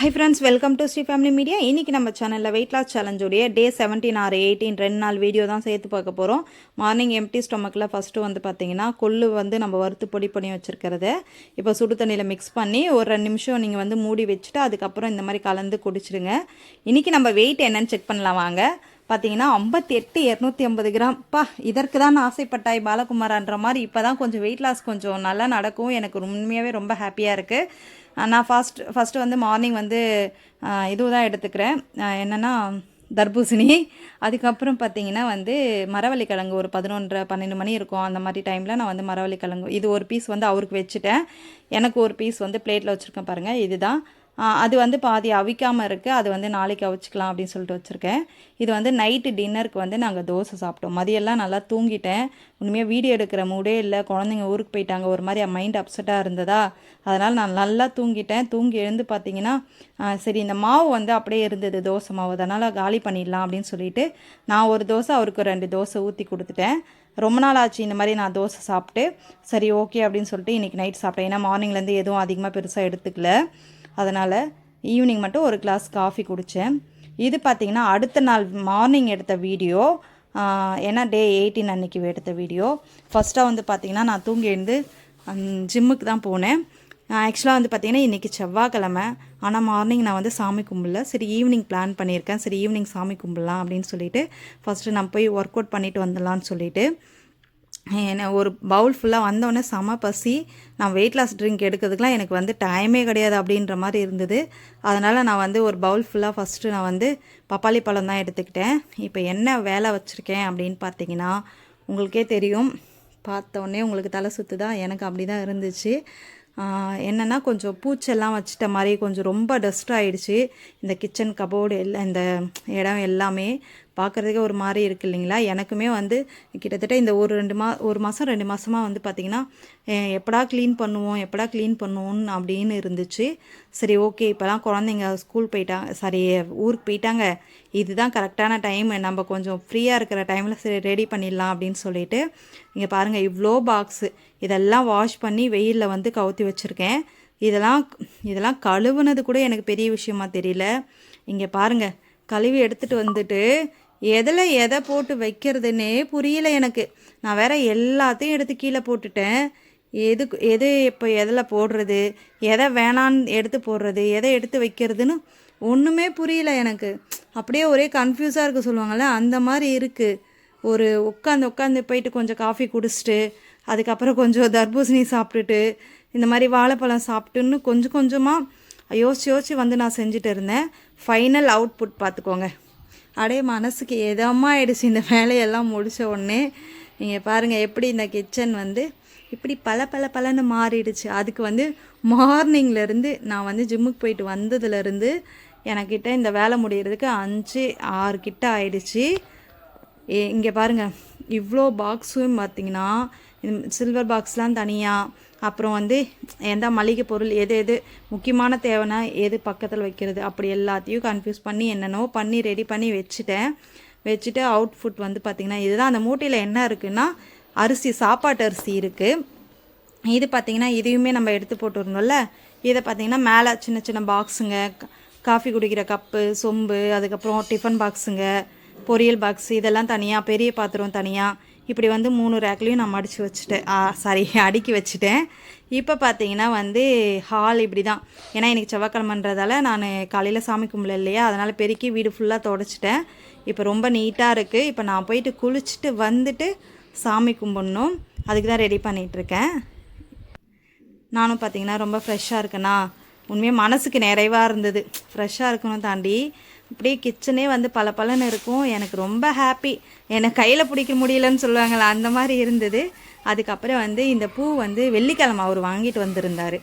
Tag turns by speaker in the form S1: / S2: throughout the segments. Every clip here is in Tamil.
S1: Hi friends welcome to Sri family media இன்றைக்கி நம்ம சேனலில் வெயிட் லாஸ் சேலஞ்சுடைய டே செவன்டீன் ஆறு எயிட்டீன் ரெண்டு நாள் வீடியோ தான் சேர்த்து பார்க்க போகிறோம் மார்னிங் எம்டி ஸ்டொமக்கில் ஃபஸ்ட்டு வந்து பார்த்தீங்கன்னா கொள்ளு வந்து நம்ம வறுத்து பொடி பண்ணி வச்சுருக்கிறத. இப்போ சுடு தண்ணியில் மிக்ஸ் பண்ணி ஒரு ரெண்டு நிமிஷம் நீங்கள் வந்து மூடி வச்சுட்டு அதுக்கப்புறம் இந்த மாதிரி கலந்து குடிச்சிடுங்க இன்றைக்கி நம்ம வெயிட் என்னன்னு செக் பண்ணலாம் வாங்க. பார்த்தீங்கன்னா ஐம்பத்தி எட்டு இரநூத்தி ஐம்பது கிராம். பா இதற்கு தான் ஆசைப்பட்டாய் பாலகுமாரான்ற மாதிரி இப்போ தான் கொஞ்சம் வெயிட் லாஸ் கொஞ்சம் நல்லா நடக்கும். எனக்கு உண்மையாகவே ரொம்ப ஹாப்பியாக இருக்குது நான் ஃபஸ்ட் ஃபஸ்ட்டு வந்து மார்னிங் வந்து இதுவும் தான் எடுத்துக்கிறேன். என்னென்னா தர்பூசணி. அதுக்கப்புறம் பார்த்தீங்கன்னா வந்து மரவள்ளி கிழங்கு ஒரு பதினொன்றரை பன்னெண்டு மணி இருக்கும். அந்த மாதிரி டைமில் நான் வந்து மரவள்ளி கிழங்கு இது ஒரு பீஸ் வந்து அவருக்கு வச்சுட்டேன். எனக்கு ஒரு பீஸ் வந்து பிளேட்டில் வச்சுருக்கேன் பாருங்கள் இதுதான். அது வந்து பாதி அவிக்காமல் இருக்குது அது வந்து நாளைக்கு அவிச்சிக்கலாம் அப்படின்னு சொல்லிட்டு வச்சுருக்கேன். இது வந்து நைட்டு டின்னருக்கு வந்து நாங்கள் தோசை சாப்பிட்டோம். மதியெல்லாம் நல்லா தூங்கிட்டேன். உண்மையாக வீடியோ எடுக்கிற மூடே இல்லை. குழந்தைங்க ஊருக்கு போயிட்டாங்க. ஒரு மாதிரி மைண்ட் அப்செட்டாக இருந்ததா? அதனால் நான் நல்லா தூங்கிட்டேன். தூங்கி எழுந்து பார்த்தீங்கன்னா சரி இந்த மாவு வந்து அப்படியே இருந்தது. தோசை மாவு. அதனால் காலி பண்ணிடலாம் அப்படின்னு சொல்லிட்டு நான் ஒரு தோசை அவருக்கு ரெண்டு தோசை ஊற்றி கொடுத்துட்டேன். ரொம்ப நாள் ஆச்சு இந்த மாதிரி நான் தோசை சாப்பிட்டு. சரி ஓகே அப்படின்னு சொல்லிட்டு இன்றைக்கி நைட் சாப்பிட்டேன். ஏன்னா மார்னிங்லேருந்து எதுவும் அதிகமாக பெருசாக எடுத்துக்கல. அதனால் ஈவினிங் மட்டும் ஒரு கிளாஸ் காஃபி குடித்தேன் இது பார்த்திங்கன்னா அடுத்த நாள் மார்னிங் எடுத்த வீடியோ ஏன்னா டே எயிட்டீன் அன்னைக்கு எடுத்த வீடியோ ஃபஸ்ட்டாக வந்து பார்த்திங்கன்னா நான் தூங்கி எழுந்து ஜிம்முக்கு தான் போனேன். ஆக்சுவலாக வந்து பார்த்திங்கன்னா இன்றைக்கி செவ்வாய்க்கிழமை. ஆனால் மார்னிங் நான் வந்து சாமி கும்பிடல. சரி ஈவினிங் பிளான் பண்ணியிருக்கேன். சரி ஈவினிங் சாமி கும்பிடலாம் அப்படின்னு சொல்லிட்டு ஃபஸ்ட்டு நான் போய் ஒர்க் அவுட் பண்ணிவிட்டு வந்துடலான்னு சொல்லிவிட்டு என்ன ஒரு பவுல் ஃபுல்லாக வந்தோடனே செம பசி. நான் வெயிட் லாஸ் ட்ரிங்க் எடுக்கிறதுக்குலாம் எனக்கு வந்து டைமே கிடையாது அப்படின்ற மாதிரி இருந்தது. அதனால் நான் வந்து ஒரு பவுல் ஃபுல்லாக ஃபஸ்ட்டு நான் வந்து பப்பாளி பழம் தான் எடுத்துக்கிட்டேன். இப்போ என்ன வேலை வச்சுருக்கேன் அப்படின்னு பார்த்தீங்கன்னா உங்களுக்கே தெரியும். பார்த்தோன்னே உங்களுக்கு தலை சுற்று தான் எனக்கு அப்படி தான் இருந்துச்சு என்னென்னா கொஞ்சம் பூச்செல்லாம் வச்சிட்ட மாதிரி கொஞ்சம் ரொம்ப டஸ்ட் ஆகிடுச்சு இந்த கிச்சன் கபோர்டு எல்லாம் இந்த இடம் எல்லாமே பார்க்குறதுக்கே ஒரு மாதிரி இருக்குது இல்லைங்களா? எனக்குமே வந்து கிட்டத்தட்ட இந்த ஒரு ரெண்டு மா ஒரு மாதம் ரெண்டு மாதமாக வந்து பார்த்திங்கன்னா எப்படா க்ளீன் பண்ணுவோம் எப்படா க்ளீன் பண்ணுவோன்னு அப்படின்னு இருந்துச்சு. சரி ஓகே இப்போலாம் குழந்தைங்க ஸ்கூல் போயிட்டாங்க சாரி ஊருக்கு போயிட்டாங்க. இதுதான் கரெக்டான டைம் நம்ம கொஞ்சம் ஃப்ரீயாக இருக்கிற டைமில் சரி ரெடி பண்ணிடலாம் அப்படின்னு சொல்லிட்டு இங்கே பாருங்கள் இவ்வளோ பாக்ஸு இதெல்லாம் வாஷ் பண்ணி வெயிலில் வந்து கவுத்தி வச்சுருக்கேன். இதெல்லாம் இதெல்லாம் கழுவுனது கூட எனக்கு பெரிய விஷயமா தெரியல. இங்கே பாருங்கள் கழுவி எடுத்துகிட்டு வந்துட்டு எதில் எதை போட்டு வைக்கிறதுன்னே புரியல எனக்கு. நான் வேற எல்லாத்தையும் எடுத்து கீழே போட்டுட்டேன். எது எது இப்போ எதில் போடுறது? எதை வேணான்னு எடுத்து போடுறது? எதை எடுத்து வைக்கிறதுன்னு ஒன்றுமே புரியல எனக்கு. அப்படியே ஒரே கன்ஃபியூஸாக இருக்க சொல்லுவாங்கள்ல அந்த மாதிரி இருக்குது ஒரு உட்காந்து உட்காந்து போயிட்டு கொஞ்சம் காஃபி குடிச்சிட்டு அதுக்கப்புறம் கொஞ்சம் தர்பூசணி சாப்பிட்டுட்டு இந்த மாதிரி வாழைப்பழம் சாப்பிட்டுன்னு கொஞ்சம் கொஞ்சமாக யோசிச்சு யோசிச்சு வந்து நான் செஞ்சுட்டு இருந்தேன். ஃபைனல் அவுட்புட் பார்த்துக்கோங்க அப்படியே மனசுக்கு எதமாக ஆயிடுச்சு இந்த வேலையெல்லாம் முடித்த உடனே. நீங்கள் பாருங்கள் எப்படி இந்த கிச்சன் வந்து இப்படி பல பல பலன்னு மாறிடுச்சு. அதுக்கு வந்து மார்னிங்லேருந்து நான் வந்து ஜிம்முக்கு போயிட்டு வந்ததுலேருந்து எனக்கிட்ட இந்த வேலை முடிகிறதுக்கு அஞ்சு ஆறு கிட்ட ஆயிடுச்சு. இங்கே பாருங்கள் இவ்வளோ பாக்ஸும் பார்த்தீங்கன்னா சில்வர் பாக்ஸ்லாம் தனியாக அப்புறம் வந்து எந்த மளிகை பொருள் எது எது முக்கியமான தேவைன்னா எது பக்கத்தில் வைக்கிறது அப்படி எல்லாத்தையும் கன்ஃபியூஸ் பண்ணி என்னென்னோ பண்ணி ரெடி பண்ணி வச்சுட்டேன். வச்சுட்டு அவுட்ஃபுட் வந்து பார்த்திங்கன்னா இதுதான் அந்த மூட்டையில் என்ன இருக்குன்னா அரிசி சாப்பாட்டு அரிசி இருக்குது இது பார்த்திங்கன்னா இதையுமே நம்ம எடுத்து போட்டுருந்தோம்ல இதை பார்த்திங்கன்னா மேலே சின்ன சின்ன பாக்ஸுங்க காஃபி குடிக்கிற கப்பு சொம்பு அதுக்கப்புறம் டிஃபன் பாக்ஸுங்க பொரியல் பாக்ஸ் இதெல்லாம் தனியாக பெரிய பாத்திரம் தனியாக இப்படி வந்து மூணு ரேக்லேயும் நான் மடித்து வச்சுட்டேன். சாரி அடுக்கி வச்சுட்டேன். இப்போ பார்த்தீங்கன்னா வந்து ஹால் இப்படி தான் ஏன்னா இன்றைக்கி செவ்வாய்க்கிழமன்றதால நான் காலையில் சாமி கும்பல இல்லையா? அதனால் பெருக்கி வீடு ஃபுல்லாக தொடச்சிட்டேன். இப்போ ரொம்ப நீட்டாக இருக்குது இப்போ நான் போயிட்டு குளிச்சுட்டு வந்துட்டு சாமி கும்பிடணும். அதுக்கு தான் ரெடி பண்ணிகிட்ருக்கேன் நானும் பார்த்தீங்கன்னா ரொம்ப ஃப்ரெஷ்ஷாக இருக்கேனா? உண்மையாக மனசுக்கு நிறைவாக இருந்தது. ஃப்ரெஷ்ஷாக இருக்கணும் தாண்டி. அப்படியே கிச்சனே வந்து பல பலன்னு இருக்கும். எனக்கு ரொம்ப ஹாப்பி என்னை கையில் பிடிக்க முடியலன்னு சொல்லுவாங்களே அந்த மாதிரி இருந்தது. அதுக்கப்புறம் வந்து இந்த பூ வந்து வெள்ளிக்கிழமை அவர் வாங்கிட்டு வந்திருந்தார்.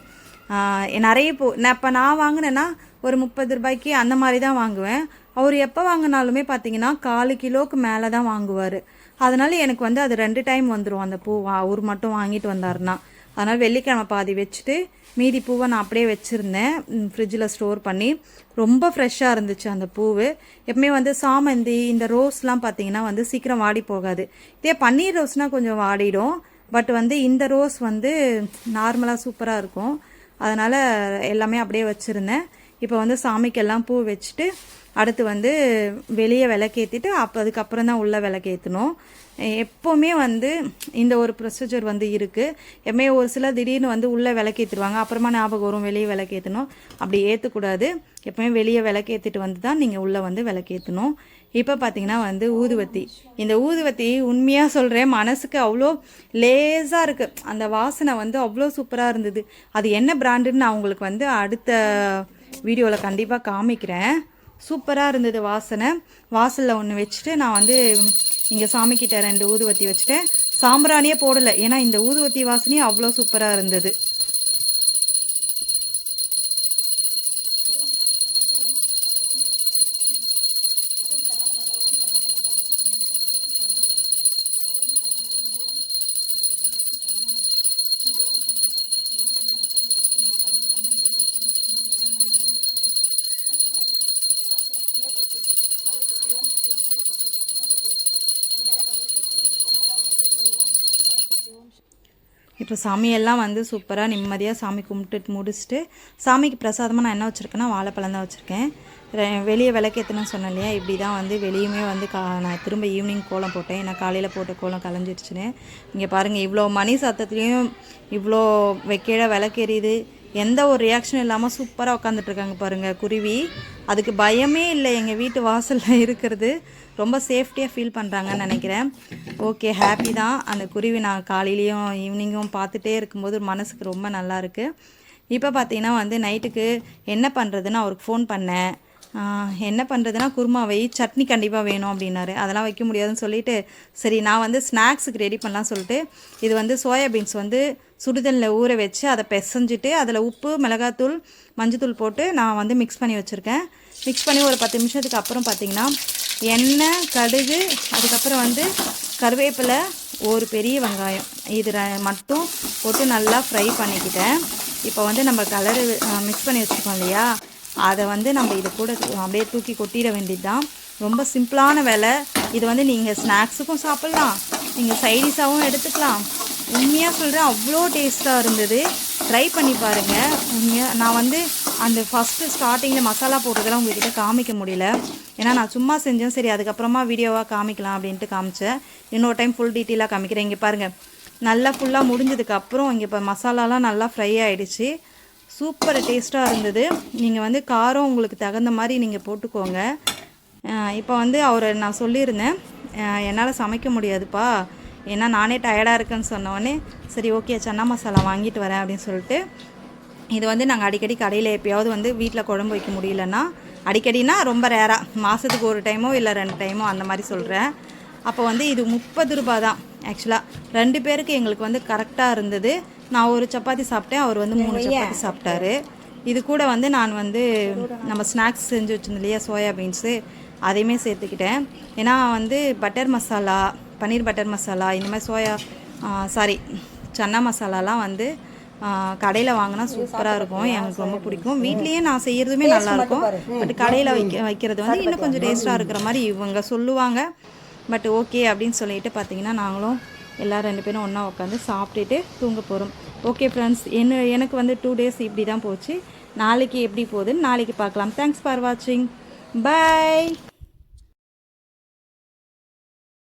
S1: நிறைய பூ. நான் இப்போ நான் வாங்கினேன்னா ஒரு முப்பது ரூபாய்க்கு அந்த மாதிரி தான் வாங்குவேன். அவர் எப்போ வாங்கினாலுமே பார்த்தீங்கன்னா காலு கிலோவுக்கு மேலே தான் வாங்குவார். அதனால் எனக்கு வந்து அது ரெண்டு டைம் வந்துடும் அந்த பூ. அவர் மட்டும் வாங்கிட்டு வந்தாருன்னா. அதனால் வெள்ளிக்கிழமை பாதி வச்சுட்டு மீதி பூவை நான் அப்படியே வச்சுருந்தேன். ஃப்ரிட்ஜில் ஸ்டோர் பண்ணி. ரொம்ப ஃப்ரெஷ்ஷாக இருந்துச்சு அந்த பூவு. எப்பவுமே வந்து சாமந்தி இந்த ரோஸ்லாம் பார்த்தீங்கன்னா வந்து சீக்கிரம் வாடி போகாது. இதே பன்னீர் ரோஸ்னால் கொஞ்சம் வாடிடும். பட் வந்து இந்த ரோஸ் வந்து நார்மலாக சூப்பராக இருக்கும். அதனால் எல்லாமே அப்படியே வச்சுருந்தேன். இப்போ வந்து சாமிக்கெல்லாம் பூ வச்சுட்டு அடுத்து வந்து வெளியே விளக்கேற்றிட்டு அப்போ அதுக்கப்புறம் தான் உள்ளே விளக்கேற்றணும் எப்போவுமே வந்து இந்த ஒரு ப்ரொசீஜர் வந்து இருக்குது எப்பவுமே ஒரு சில திடீர்னு வந்து உள்ளே விளக்கேற்றுருவாங்க அப்புறமா ஞாபகம் வரும் வெளியே விளக்கேற்றணும் அப்படி ஏற்றக்கூடாது எப்பவுமே வெளியே விளக்கேற்றிட்டு வந்து தான் நீங்கள் உள்ளே வந்து விளக்கேற்றணும் இப்போ பார்த்தீங்கன்னா வந்து ஊதுவத்தி இந்த ஊதுவத்தி உண்மையாக சொல்கிறேன் மனசுக்கு அவ்வளோ லேஸாக இருக்குது அந்த வாசனை வந்து அவ்வளோ சூப்பராக இருந்தது. அது என்ன பிராண்டுன்னு நான் உங்களுக்கு வந்து அடுத்த வீடியோவில் கண்டிப்பாக காமிக்கிறேன். சூப்பராக இருந்தது வாசனை. வாசலில் ஒன்று வச்சுட்டு நான் வந்து இங்கே சாமிக்கிட்ட ரெண்டு ஊதுவத்தி வச்சுட்டேன். சாம்பிராணியே போடலை. ஏன்னா இந்த ஊதுவத்தி வாசனையும் அவ்வளோ சூப்பராக இருந்தது. இப்போ சாமியெல்லாம் வந்து சூப்பராக நிம்மதியாக சாமி கும்பிட்டுட்டு முடிச்சுட்டு சாமிக்கு பிரசாதமாக நான் என்ன வச்சுருக்கேன்னா வாழைப்பழம் தான் வச்சுருக்கேன். வெளியே விளக்கேற்றணும்னு சொன்னேன் இல்லையா? இப்படி தான் வந்து வெளியுமே வந்து கா நான் திரும்ப ஈவினிங் கோலம் போட்டேன். ஏன்னா காலையில் போட்ட கோலம் கலைஞ்சிடுச்சுன்னு இங்கே பாருங்கள் இவ்வளோ மணி சத்தத்துலேயும் இவ்வளோ வைக்கிற விளக்கேறியுது. எந்த ஒரு ரியாக்ஷனும் இல்லாமல் சூப்பராக உட்காந்துட்ருக்காங்க பாருங்கள் குருவி. அதுக்கு பயமே இல்லை எங்கள் வீட்டு வாசலில் இருக்கிறது. ரொம்ப சேஃப்டியாக ஃபீல் பண்ணுறாங்கன்னு நினைக்கிறேன். ஓகே ஹாப்பி தான். அந்த குருவி நான் காலையிலையும் ஈவினிங்கும் பார்த்துட்டே இருக்கும்போது மனசுக்கு ரொம்ப நல்லா இருக்குது இப்போ பார்த்தீங்கன்னா வந்து நைட்டுக்கு என்ன பண்ணுறதுன்னு அவருக்கு ஃபோன் பண்ணேன். என்ன பண்ணுறதுனா குருமா வை சட்னி கண்டிப்பாக வேணும் அப்படின்னாரு. அதெல்லாம் வைக்க முடியாதுன்னு சொல்லிட்டு சரி நான் வந்து ஸ்நாக்ஸுக்கு ரெடி பண்ணலாம் சொல்லிட்டு இது வந்து சோயாபீன்ஸ் வந்து சுடுதண்ணில் ஊற வச்சு அதை பெசஞ்சிட்டு அதில் உப்பு மிளகாத்தூள் மஞ்சத்தூள் போட்டு நான் வந்து மிக்ஸ் பண்ணி வச்சுருக்கேன். மிக்ஸ் பண்ணி ஒரு பத்து நிமிஷத்துக்கு அப்புறம் பார்த்திங்கன்னா எண்ணெய் கடுகு அதுக்கப்புறம் வந்து கருவேப்பிலை ஒரு பெரிய வெங்காயம். இது மட்டும் போட்டு நல்லா ஃப்ரை பண்ணிக்கிட்டேன். இப்போ வந்து நம்ம கலரு மிக்ஸ் பண்ணி வச்சுருக்கோம் இல்லையா? அதை வந்து நம்ம இது கூட அப்படியே தூக்கி கொட்டிட வேண்டியது தான் ரொம்ப சிம்பிளான வேலை. இது வந்து நீங்கள் ஸ்நாக்ஸுக்கும் சாப்பிட்லாம். நீங்கள் சைடிஷாகவும் எடுத்துக்கலாம். உண்மையாக சொல்கிறேன் அவ்வளோ டேஸ்ட்டாக இருந்தது. ட்ரை பண்ணி பாருங்கள் உண்மையாக நான் வந்து அந்த ஃபஸ்ட்டு ஸ்டார்டிங்கில் மசாலா போட்டதெல்லாம் உங்ககிட்ட காமிக்க முடியல. ஏன்னா நான் சும்மா செஞ்சேன். சரி அதுக்கப்புறமா வீடியோவாக காமிக்கலாம் அப்படின்ட்டு காமிச்சேன். இன்னொரு டைம் ஃபுல் டீட்டெயிலாக காமிக்கிறேன். இங்கே பாருங்கள் நல்லா ஃபுல்லாக முடிஞ்சதுக்கு அப்புறம் இங்கே இப்போ மசாலாலாம் நல்லா ஃப்ரை ஆகிடுச்சு சூப்பர் டேஸ்ட்டாக இருந்தது. நீங்கள் வந்து காரம் உங்களுக்கு தகுந்த மாதிரி நீங்கள் போட்டுக்கோங்க. இப்போ வந்து அவரை நான் சொல்லியிருந்தேன். என்னால் சமைக்க முடியாதுப்பா. ஏன்னா நானே டயர்டாக இருக்கேன்னு சொன்னோடனே சரி ஓகே சன்னா மசாலா வாங்கிட்டு வரேன் அப்படின்னு சொல்லிட்டு இது வந்து நாங்கள் அடிக்கடி கடையில் எப்பயாவது வந்து வீட்டில் குழம்பு வைக்க முடியலன்னா அடிக்கடினா ரொம்ப ரேராக மாதத்துக்கு ஒரு டைமோ இல்லை ரெண்டு டைமோ அந்த மாதிரி சொல்கிறேன் அப்போ வந்து இது முப்பது ரூபா தான் ஆக்சுவலாக ரெண்டு பேருக்கு எங்களுக்கு வந்து கரெக்டாக இருந்தது. நான் ஒரு சப்பாத்தி சாப்பிட்டேன் அவர் வந்து மூணு சப்பாத்தி சாப்பிட்டாரு. இது கூட வந்து நான் வந்து நம்ம ஸ்நாக்ஸ் செஞ்சு வச்சிருந்தோம் இல்லையா சோயா பீன்ஸு அதையுமே சேர்த்துக்கிட்டேன். ஏன்னா வந்து பட்டர் மசாலா பன்னீர் பட்டர் மசாலா இந்த மாதிரி சோயா சாரி சன்னா மசாலாலாம் வந்து கடையில் வாங்கினா சூப்பராக இருக்கும். எனக்கு ரொம்ப பிடிக்கும். வீட்லேயே நான் செய்கிறதுமே நல்லாயிருக்கும் பட் கடையில் வைக்க வைக்கிறது வந்து இன்னும் கொஞ்சம் டேஸ்ட்டாக இருக்கிற மாதிரி இவங்க சொல்லுவாங்க. பட் ஓகே அப்படின்னு சொல்லிட்டு பார்த்தீங்கன்னா நாங்களும் எல்லோரும் ரெண்டு பேரும் ஒன்றா உட்காந்து சாப்பிட்டுட்டு தூங்க போகிறோம் ஓகே ஃப்ரெண்ட்ஸ் என்ன எனக்கு வந்து டூ டேஸ் இப்படி தான் போச்சு. நாளைக்கு எப்படி போகுதுன்னு நாளைக்கு பார்க்கலாம். தேங்க்ஸ் ஃபார் வாட்சிங் பை